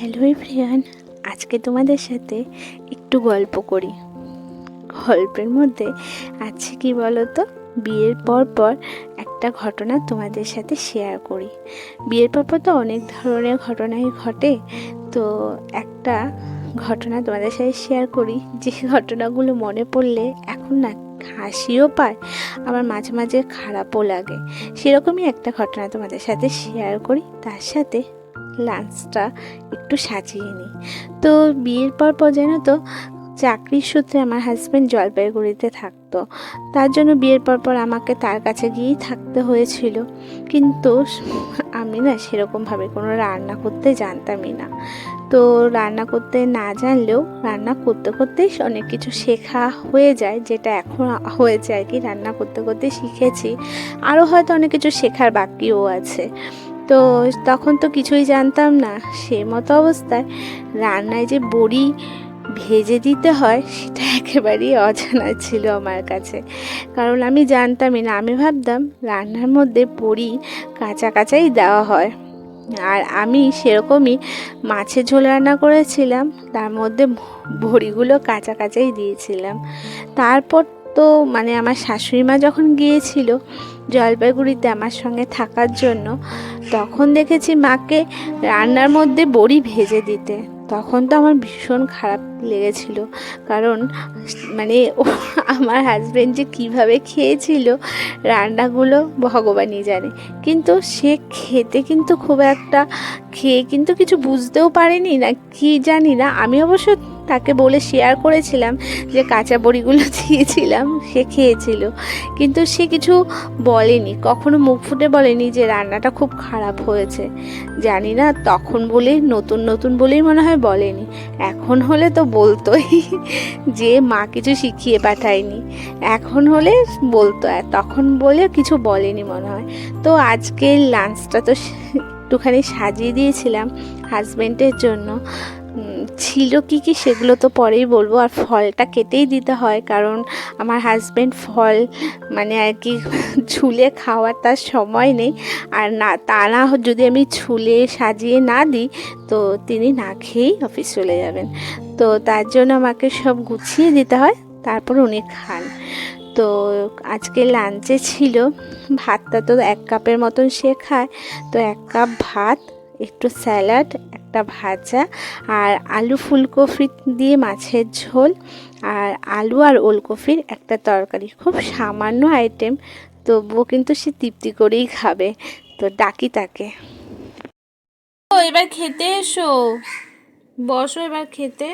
Hello everyone আজকে তোমাদের সাথে একটু গল্প করি। গল্পের মধ্যে আছে কি বলো তো বিয়ের পর পর একটা ঘটনা তোমাদের সাথে শেয়ার করি। বিয়ের পর পর তো অনেক ধরনের ঘটনাই ঘটে, তো একটা ঘটনা তোমাদের সাথে শেয়ার করি। যে ঘটনাগুলো মনে পড়লে এখন না হাসিও পায়, আবার মাঝে মাঝে খারাপও লাগে। সেরকমই একটা ঘটনা তোমাদের সাথে শেয়ার করি, তার সাথে লাঞ্চটা একটু সাজিয়ে নিই। তো বিয়ের পর পর যেন তো, চাকরির সূত্রে আমার হাজব্যান্ড জলপাইগুড়িতে থাকতো। তার জন্য বিয়ের পর পর আমাকে তার কাছে গিয়েই থাকতে হয়েছিল। কিন্তু আমি না সেরকমভাবে কোনো রান্না করতে জানতামই না। তো রান্না করতে না জানলেও রান্না করতে করতেই অনেক কিছু শেখা হয়ে যায়, যেটা এখন হয়েছে আর কি রান্না করতে করতে শিখেছি। আরও হয়তো অনেক কিছু শেখার বাকিও আছে। তো তখন তো কিছুই জানতাম না। সে মতো অবস্থায় রান্নায় যে বড়ি ভেজে দিতে হয়, সেটা একেবারেই অজানা ছিল আমার কাছে। কারণ আমি জানতামই না, আমি ভাবতাম রান্নার মধ্যে বড়ি কাঁচা কাঁচাই দেওয়া হয়। আর আমি সেরকমই মাছের ঝোল রান্না করেছিলাম, তার মধ্যে বড়িগুলো কাঁচা কাঁচাই দিয়েছিলাম। তারপর তো মানে আমার শাশুড়ি মা যখন গিয়েছিল জলপাইগুড়িতে আমার সঙ্গে থাকার জন্য, তখন দেখেছি মাকে রান্নার মধ্যে বড়ি ভেজে দিতে। তখন তো আমার ভীষণ খারাপ লেগেছিল। কারণ মানে আমার হাজব্যান্ড যে কীভাবে খেয়েছিল, রান্নাগুলো ভগবানই জানে। কিন্তু সে খেতে কিন্তু খুব একটা, খেয়ে কিন্তু কিছু বুঝতেও পারেনি না, কি জানি না। আমি অবশ্য তাকে বলে শেয়ার করেছিলাম যে কাঁচা বড়িগুলো দিয়েছিলাম, সে খেয়েছিল। কিন্তু সে কিছু বলেনি, কখনো মুখ ফুটে বলেনি যে রান্নাটা খুব খারাপ হয়েছে। জানি না, তখন বলে, নতুন নতুন বলেই মনে হয় বলেনি। এখন হলে তো বলতোই, যে মা কিছু শিখিয়ে পাঠায়নি। এখন হলে বলতো, আর তখন বলে কিছু বলেনি মনে হয়। তো আজকে লাঞ্চটা তো একটুখানি সাজিয়ে দিয়েছিলাম হাজব্যান্ডের জন্য। ছিল কি কি সেগুলো তো পরেই বলব। আর ফলটা কেটেই দিতে হয়, কারণ আমার হাজব্যান্ড ফল মানে আর কি ঝুলে খাওয়ার তার সময় নেই। আর না, তা না যদি আমি ঝুলে সাজিয়ে না দিই, তো তিনি না খেয়েই অফিস চলে যাবেন। তো তার জন্য আমাকে সব গুছিয়ে দিতে হয়, তারপর উনি খান। তো আজকে লাঞ্চে ছিল, ভাতটা তো এক কাপের মতন সে খায়, তো এক কাপ ভাত একটু স্যালাড, একটা ভাজা আর আলু ফুলকপি দিয়ে মাছের ঝোল আর আলু আর ওলকপির একটা তরকারি। খুব সামান্য আইটেম তবুও কিন্তু সে তৃপ্তি করেই খাবে। তো ডাকি তাকে। এবার খেতে এসো। বসো এবার খেতে।